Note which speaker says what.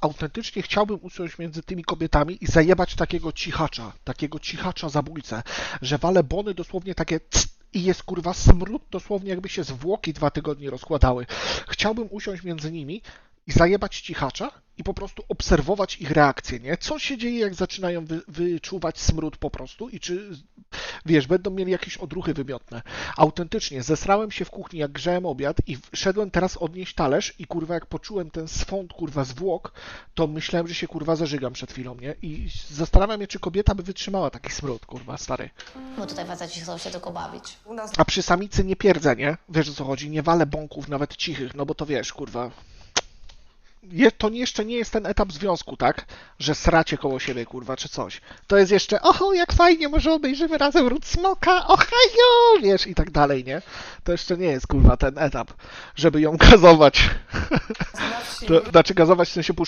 Speaker 1: autentycznie chciałbym usiąść między tymi kobietami i zajebać takiego cichacza, takiego cichacza zabójcę, że wale bony dosłownie takie i jest kurwa smród dosłownie jakby się zwłoki dwa tygodnie rozkładały. Chciałbym usiąść między nimi i zajebać cichacza i po prostu obserwować ich reakcje, nie? Co się dzieje, jak zaczynają wy, wyczuwać smród po prostu i czy, wiesz, będą mieli jakieś odruchy wymiotne. Autentycznie, zesrałem się w kuchni, jak grzałem obiad i szedłem teraz odnieść talerz i kurwa, jak poczułem ten swąd, kurwa, zwłok, to myślałem, że się kurwa zażygam przed chwilą, nie? I zastanawiam się, czy kobieta by wytrzymała taki smród, kurwa, stary.
Speaker 2: Bo tutaj faceci chcą się tylko bawić.
Speaker 3: U nas
Speaker 1: A przy samicy nie pierdzę, nie? Wiesz o co chodzi? Nie walę bąków, nawet cichych, no bo to wiesz, kurwa. Je, to jeszcze nie jest ten etap związku, tak? Że sracie koło siebie, kurwa, czy coś. To jest jeszcze, oho, jak fajnie, może obejrzymy razem ród smoka, ohajo, wiesz, i tak dalej, nie? To jeszcze nie jest, kurwa, ten etap, żeby ją gazować.
Speaker 3: na wsi
Speaker 1: To, znaczy gazować w sensie puszczać